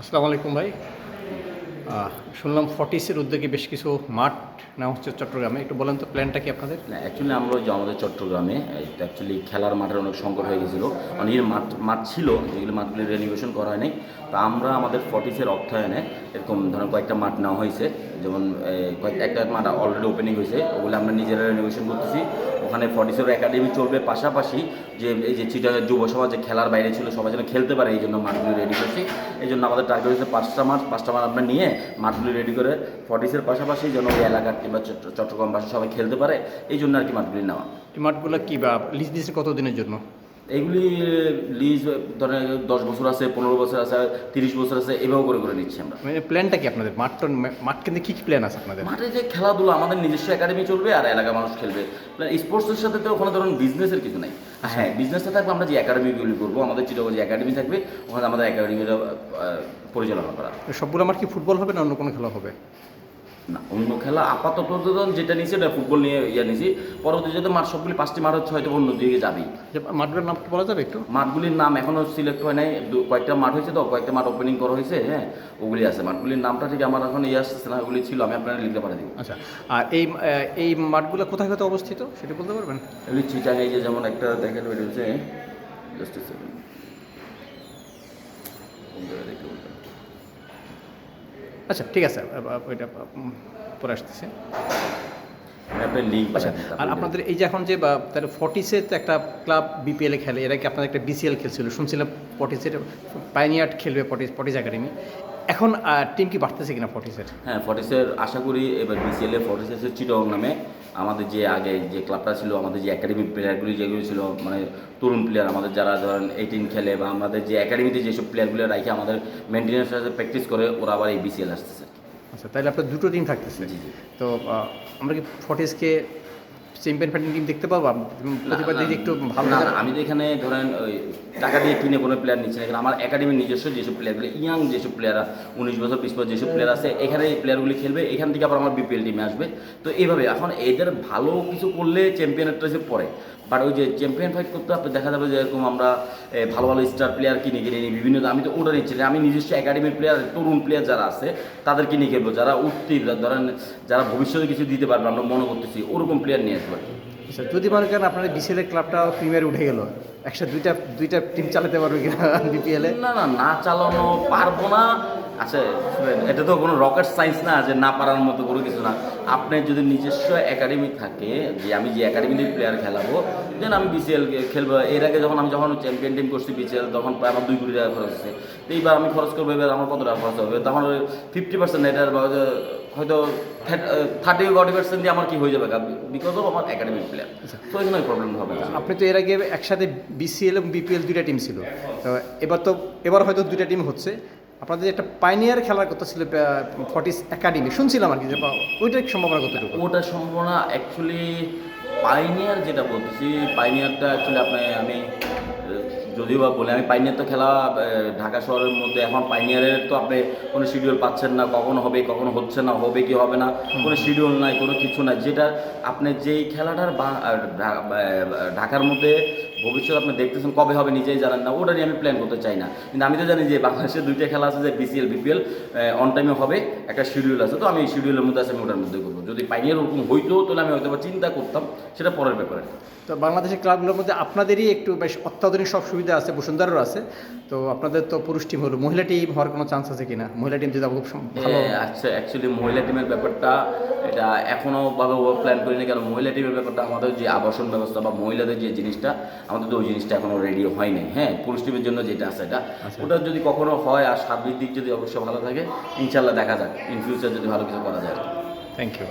আসসালামু আলাইকুম ভাই। শুনলাম ফর্টিসের উদ্যোগে বেশ কিছু মাঠ নেওয়া হচ্ছে চট্টগ্রামে, একটু বলেন তো প্ল্যানটা কি আপনাদের? না অ্যাকচুয়ালি আমরা যে আমাদের চট্টগ্রামে অ্যাকচুয়ালি খেলার মাঠের অনেক সংকট হয়ে গেছিল। অনেক মাঠ মাঠ ছিল, যেগুলো মাঠগুলি রেনিভেশন করা হয়নি তা আমরা আমাদের ফর্টিসের অর্থায়নে এরকম ধরনের কয়েকটা মাঠ নেওয়া হয়েছে। যেমন কয়েক, একটা মাঠ অলরেডি ওপেনিং হয়েছে, ওগুলো আমরা নিজেরা রেনিভেশন করতেছি। ওখানে ফর্টিসের একাডেমি চলবে। পাশাপাশি যে, এই যে চিটা যুব সমাজ যে খেলার বাইরে ছিল, সবাই যেন খেলতে পারে, এই জন্য মাঠগুলি রেডি করছি। এই জন্য আমাদের টার্গেট হচ্ছে পাঁচটা মাঠ। পাঁচটা মাঠ আমরা নিয়ে মাঠগুলি রেডি করে ফর্টিসের পাশাপাশি যেন ওই এলাকার কিংবা চট্ট- চট্টগ্রামবাসী সবাই খেলতে পারে এই জন্য আর কি মাঠগুলি নেওয়া। এই মাঠগুলো কি বা লিজ দিচ্ছে কতদিনের জন্য? এইগুলি লিজ ধরেন দশ বছর আছে পনেরো বছর আছে তিরিশ বছর আছে এভাবে করে করে নিচ্ছি আমরা। মানে প্ল্যানটা কি আপনাদের? মাঠ মাঠ কিন্তু কী কী প্ল্যান আছে আপনাদের? মাঠে যে খেলাধুলা আমাদের নিজস্ব একাডেমি চলবে আর এলাকার মানুষ খেলবে। স্পোর্টসের সাথে তো ওখানে ধরুন বিজনেসের কিছু নাই। আর হ্যাঁ বিজনেসটা থাকবে আমরা যে একাডেমিগুলি করব আমাদের চিটাগো যে একাডেমি থাকবে ওখানে আমাদের একাডেমিটা পরিচালনা করা। সবগুলো মাঠ কি ফুটবল হবে না অন্য কোনো খেলা হবে? না অন্য খেলা আপাতত যেটা নিয়েছি ওটা ফুটবল নিয়ে ইয়ে নিয়েছি পরবর্তীতে মাঠ সবগুলি পাঁচটি মাঠ হচ্ছে হয়তো অন্য দিকে যাবেই মাঠগুলোর নাম বলা যাবে একটু? মাঠগুলির নাম এখনও সিলেক্ট হয় নাই। দু- কয়েকটা মাঠ হয়েছে তো কয়েকটা মাঠ ওপেনিং করা হয়েছে হ্যাঁ ওগুলি আছে। মাঠগুলির নামটা ঠিক আমার এখন ইয়ে আসছে না ওগুলি ছিল আমি আপনারা লিখতে পারি দিব। আচ্ছা আর এই এই মাঠগুলো কোথায় কোথায় অবস্থিত? সেটা বলতে পারবেন? চিটাং এই যে যেমন একটা দেখেন ওইটা হচ্ছে জাস্ট আচ্ছা ঠিক আছে ওইটা পরে আসতেছে। আচ্ছা আর আপনাদের এই যে এখন যে তাহলে ফর্টিসের তো একটা ক্লাব বিপিএলে খেলে এরা কি আপনাদের একটা বিসিএল খেলছিল? শুনছিলাম ফর্টিসের পাইনিয়ার্ট খেলবে ফর্টিস ফর্টিস একাডেমি এখন টিম কি বাড়তেছে কিনা ফর্টিসের হ্যাঁ ফর্টিসের আশা করি এবার বিসিএলে ফর্টিসের চিটং নামে আমাদের যে আগে যে ক্লাবটা ছিল আমাদের যে একাডেমি প্লেয়ারগুলি যেগুলো ছিল মানে তরুণ প্লেয়ার আমাদের যারা ধরেন এইটিন খেলে বা আমাদের যে একাডেমিতে যেসব প্লেয়ারগুলো রাখে আমাদের মেনটেন্যান্স প্র্যাকটিস করে ওরা আবার এই বিসিএল আসতেছে। আচ্ছা তাহলে আপনার দুটো টিম থাকতেছে। তো আমরা কি ফর্টিসকে চ্যাম্পিয়ন ফাইটিং টিম দেখতে পারব? প্রতিবার একটু ভালো না, আমি তো এখানে ধরেন ওই টাকা দিয়ে কিনে কোনো প্লেয়ার নিচ্ছি না এখানে আমার একাডেমির নিজস্ব যেসব প্লেয়ারগুলো ইয়াং যেসব প্লেয়াররা উনিশ বছর বিশ বছর যেসব প্লেয়ার আছে এখানে এই প্লেয়ারগুলি খেলবে এখান থেকে আবার আমার বিপিএল টিমে আসবে। তো এইভাবে এখন এদের ভালো কিছু করলে চ্যাম্পিয়নেরটা এসে পড়ে। বাট ওই যে চ্যাম্পিয়ন ফাইট করতে আপনি দেখা যাবে যে এরকম আমরা ভালো ভালো স্টার প্লেয়ার কিনে কিনে নিই বিভিন্ন আমি তো ওটা নিচ্ছি আমি নিজস্ব একাডেমির প্লেয়ার তরুণ প্লেয়ার যারা আছে তাদের কিনে খেলব যারা উত্তীর্ণ ধরেন যারা ভবিষ্যতে কিছু দিতে পারবে আমরা মনে করতেছি ওরকম প্লেয়ার নিয়ে আর আচ্ছা যদি মনে করেন আপনার বিসিএল এর ক্লাবটা প্রিমিয়ার উঠে গেল, একসাথে দুইটা দুইটা টিম চালাতে পারবে কিনা বিপিএল না না না চালানো পারব না। আচ্ছা এটা তো কোনো রকেট সায়েন্স না যে না পারার মতো কোনো কিছু না। আপনার যদি নিজস্ব একাডেমি থাকে, যে আমি যে একাডেমিতে প্লেয়ার খেলাবো দেন আমি বিসিএল খেলব। এর আগে যখন আমি যখন চ্যাম্পিয়ন টিম করছি বিসিএল তখন প্রায় আমার দুই কোটি টাকা খরচ হচ্ছে এইবার আমি খরচ করব, এবার আমার কত টাকা খরচ হবে? তখন ফিফটি পার্সেন্ট এটার হয়তো- থার্টি ফর্টি পার্সেন্ট দিয়ে আমার কি হয়ে যাবে? বিকজ অফ আমার একাডেমিক প্লেয়ার তো এখানে প্রবলেম হবে। না আপনি তো এর আগে একসাথে বিসিএল এবং বিপিএল দুইটা টিম ছিল। তো এবার তো এবার হয়তো দুইটা টিম হচ্ছে। আপনাদের একটা পাইনিয়ার খেলার কথা ছিল ফর্টিস একাডেমি শুনছিলাম আর কি যে ওইটার সম্ভাবনা কতটুকু? ওটা সম্ভাবনা অ্যাকচুয়ালি পাইনিয়ার যেটা বলতেছি পাইনিয়ারটা অ্যাকচুয়ালি আপনি আমি যদিও বা বলি, আমি পাইনিয়ার তো খেলা ঢাকা শহরের মধ্যে এখন পাইনিয়ারের তো আপনি কোনো শিডিউল পাচ্ছেন না, কখন হবে, কখন হচ্ছে না, হবে কি হবে না, কোনো শিডিউল নাই, কোনো কিছু নাই। যেটা আপনি যেই খেলাটার ঢাকার মধ্যে ভবিষ্যৎ আপনি দেখতেছেন কবে হবে নিজেই জানেন না ওটা নিয়ে আমি প্ল্যান করতে চাই না। কিন্তু আমি তো জানি যে বাংলাদেশে দুইটা খেলা আছে যে বিসিএল বিপিএল অন টাইমে হবে একটা শিডিউল আছে। তো আমি এই শিডিউলের মধ্যে আছে আমি ওটার মধ্যে করব। যদি পাইনিয়ার ওরকম হইতো তাহলে আমি হয়তো চিন্তা করতাম সেটা পরের ব্যাপারে। তো বাংলাদেশের ক্লাবগুলোর মধ্যে আপনাদেরই একটু বেশ অত্যাধুনিক সব সুবিধা আছে বসুন্ধরারও আছে। তো আপনাদের তো পুরুষ টিম হলো মহিলা টিম হওয়ার কোনো চান্স আছে কিনা? মহিলা টিম যদি খুব আচ্ছা অ্যাকচুয়ালি মহিলা টিমের ব্যাপারটা এটা এখনও ভাবে ও প্ল্যান করিনি কারণ মহিলা টিমের ব্যাপারটা আমাদের যে আবাসন ব্যবস্থা বা মহিলাদের যে জিনিসটা আমাদের তো ওই জিনিসটা এখনও রেডি হয়নি হ্যাঁ? পুরুষ টিমের জন্য যেটা আছে এটা। ওটা যদি কখনো হয় আর সার্বিক দিক যদি অবশ্যই ভালো থাকে ইনশাল্লাহ দেখা যাক ইন ফিউচার যদি ভালো কিছু করা যায়। Thank you.